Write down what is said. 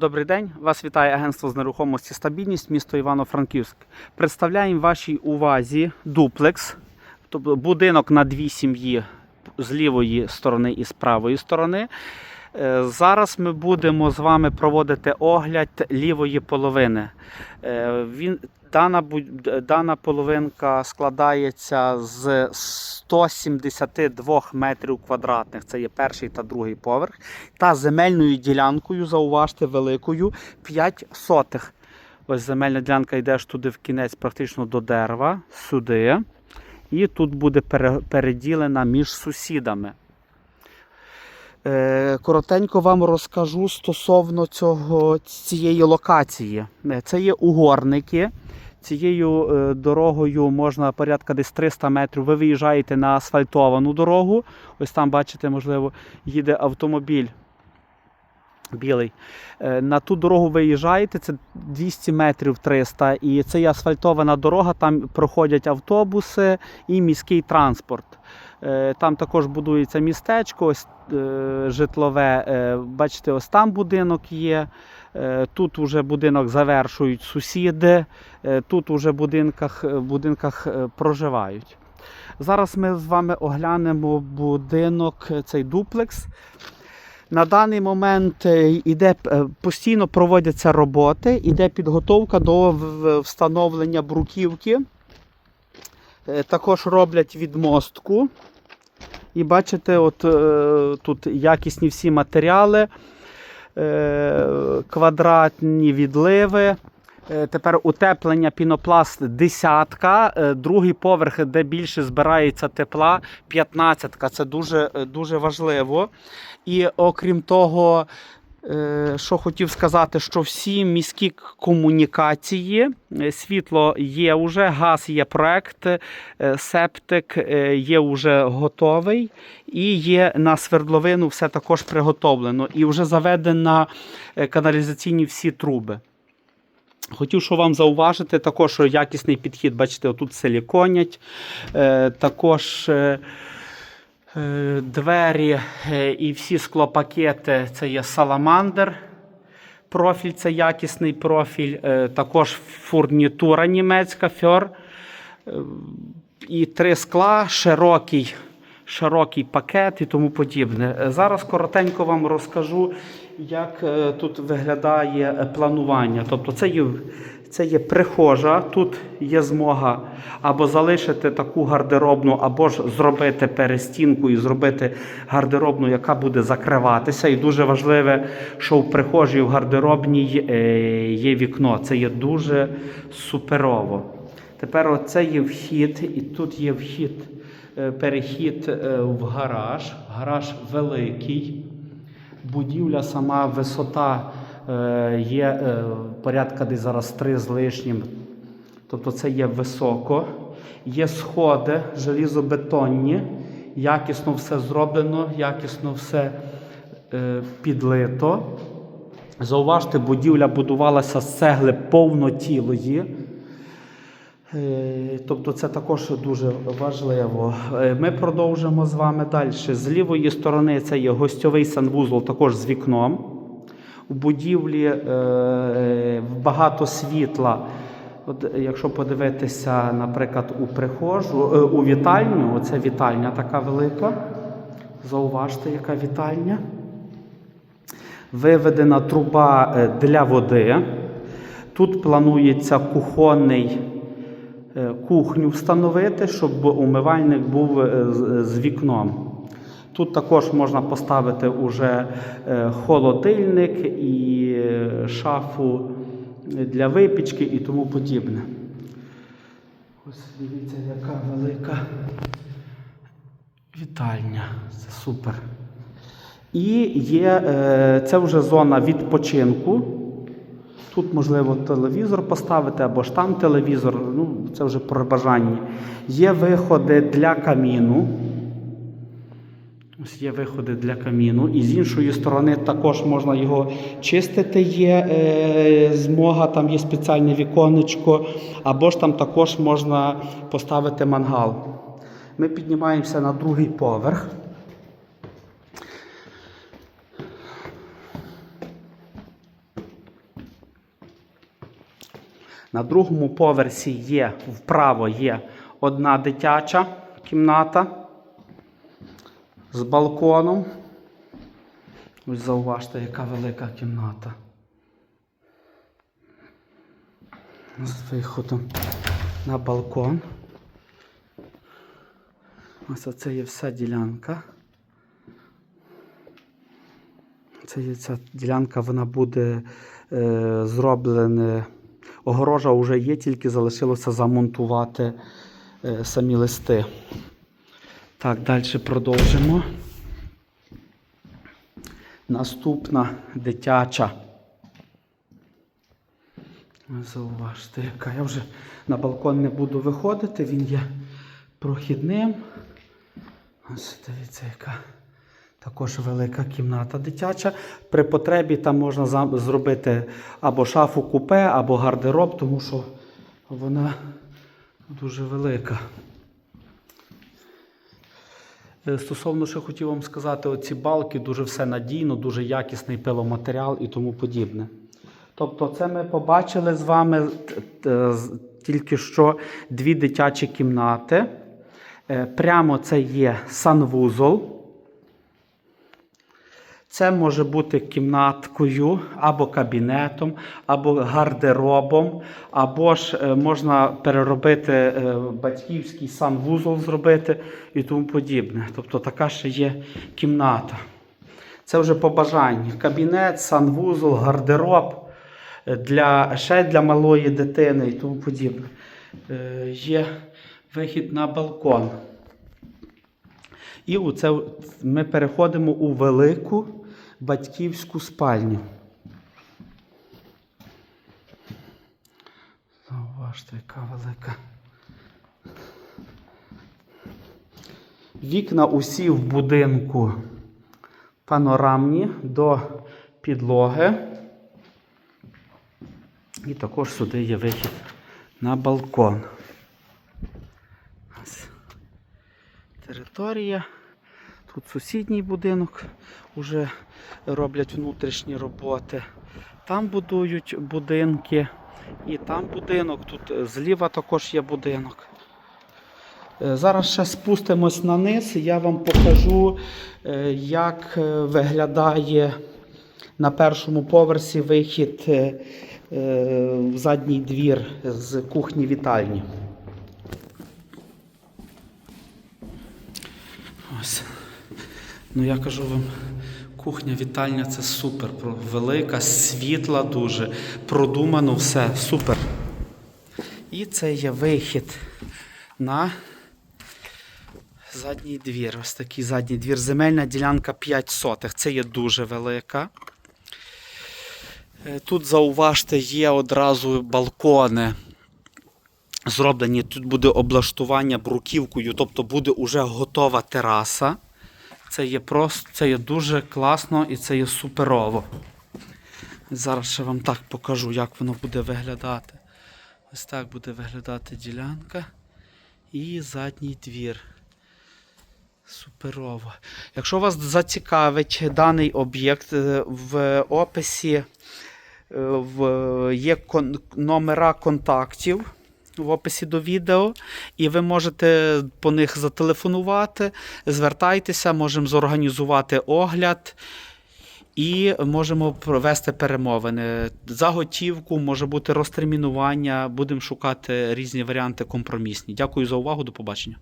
Добрий день, вас вітає агентство з нерухомості стабільність, місто Івано-Франківськ. Представляємо вашій увазі дуплекс, тобто будинок на дві сім'ї з лівої сторони і з правої сторони. Е, Зараз ми будемо з вами проводити огляд лівої половини. Е, Він, дана, дана половинка складається з 172 метрів квадратних. Це є перший та другий поверх. Та земельною ділянкою, зауважте, великою 5 сотих. Ось земельна ділянка йде аж туди в кінець, практично до дерева, сюди. І тут буде переділена між сусідами. Е, Коротенько вам розкажу стосовно цього, цієї локації. Е, Це є угорники. Цією е, дорогою можна порядка десь 300 метрів. Ви виїжджаєте на асфальтовану дорогу. Ось там, бачите, можливо, їде автомобіль білий. На ту дорогу виїжджаєте, це 200 метрів 300, і це є асфальтована дорога, там проходять автобуси і міський транспорт. Е, Там також будується містечко, ось е, житлове. Е, Бачите, ось там будинок є. Тут вже будинок завершують сусіди, тут уже в будинках, будинках проживають. Зараз ми з вами оглянемо будинок, цей дуплекс. На даний момент іде постійно проводяться роботи, іде підготовка до встановлення бруківки. Е, Також роблять відмостку. І бачите, от е, тут якісні всі матеріали, е, квадратні відливи. Тепер утеплення пінопласт десятка, другий поверх, де більше збирається тепла, п'ятнадцятка. Це дуже, дуже важливо. І окрім того, що хотів сказати, що всі міські комунікації, е, світло є вже, газ є проект, е, септик е, є вже готовий, і є на свердловину все також приготовлено. І вже заведено е, каналізаційні всі труби. Хотів, що вам зауважити, також що якісний підхід, бачите, отут силіконять, е, також е, е, двері е, і всі склопакети це є саламандр. Профіль це якісний профіль, е, також фурнітура німецька фьор. Е, І три скла, широкий, широкий пакет і тому подібне. Е, Зараз коротенько вам розкажу, як е, тут виглядає е, планування. Тобто це є, це є прихожа, тут є змога або залишити таку гардеробну, або ж зробити перестінку і зробити гардеробну, яка буде закриватися. І дуже важливе, що в прихожій в гардеробній е, є вікно. Це є дуже суперово. Тепер оце є вхід, і тут є вхід, е, перехід е, в гараж. Гараж великий. Будівля сама висота є порядка десь зараз 3 з лишнім. Тобто це є високо. Є сходи желізобетонні, якісно все зроблено, якісно все е, підлито. Зауважте, будівля будувалася з цегли повнотілої. Е, Тобто це також дуже важливо. Е, Ми продовжимо з вами далі. З лівої сторони це є гостьовий санвузол, також з вікном. У будівлі е, багато світла. От, е, якщо подивитися, наприклад, у прихожу, е, у вітальню, оце вітальня така велика. Зауважте, яка вітальня. Виведена труба е, для води. Тут планується кухонний е, кухню встановити, щоб умивальник був е, з вікном. Тут також можна поставити уже е, холодильник і е, шафу для випічки і тому подібне. Ось дивіться, яка велика вітальня. Це супер. І є е, це вже зона відпочинку. Тут можливо телевізор поставити або ж там телевізор, ну це вже про бажання. Є виходи для каміну. Ось є виходи для каміну. І з іншої сторони також можна його чистити. Є е, змога, там є спеціальне віконечко, або ж там також можна поставити мангал. Ми піднімаємося на другий поверх. На другому поверсі є вправо є одна дитяча кімната з балконом. Ось зауважте, яка велика кімната. З виходом на балкон. Ось оце є вся ділянка. Це є ця ділянка, вона буде е, зроблена. Огорожа вже є, тільки залишилося замонтувати е, самі листи. Так, далі продовжимо. Наступна дитяча. Зауважте, яка. Я вже на балкон не буду виходити, він є прохідним. Ось дивіться, яка також велика кімната дитяча. При потребі там можна зробити або шафу купе, або гардероб, тому що вона дуже велика. Е, Стосовно, що хотів вам сказати, оці балки дуже все надійно, дуже якісний пиломатеріал і тому подібне. Тобто, це ми побачили з вами т- з- тільки що дві дитячі кімнати. Е, Прямо це є санвузол. Це може бути кімнаткою або кабінетом, або гардеробом, або ж е, можна переробити е, батьківський санвузол зробити і тому подібне. Тобто така ще є кімната. Це вже по бажанню. Кабінет, санвузол, гардероб е, для, ще для малої дитини і тому подібне. Є вихід на балкон. І у це ми переходимо у велику батьківську спальню. Зауважте, яка велика. Вікна усі в будинку панорамні до підлоги. І також сюди є вихід на балкон. Ось територія. Тут сусідній будинок вже роблять внутрішні роботи. Там будують будинки. І там будинок, тут зліва також є будинок. Е, Зараз ще спустимось на низ, я вам покажу, е, як е, виглядає на першому поверсі вихід в задній двір з кухні вітальні. Ось. Ну я кажу вам, кухня, вітальня це супер. Велика, світла дуже, продумано все, супер. І це є вихід на задній двір. Ось такий задній двір. Земельна ділянка 5 сотих. Це є дуже велика. Е, Тут зауважте, є одразу балкони. Зроблені, тут буде облаштування бруківкою, тобто буде уже готова тераса. Це є просто, це є дуже класно і це є суперово. Зараз ще вам так покажу, як воно буде виглядати. Ось так буде виглядати ділянка і задній двір. Суперово. Якщо вас зацікавить даний об'єкт, е, в описі е, в, є кон, номера контактів в описі до відео, і ви можете по них зателефонувати, звертайтеся, можемо зорганізувати огляд. І можемо провести перемовини. За готівку може бути розтермінування. Будемо шукати різні варіанти компромісні. Дякую за увагу. До побачення.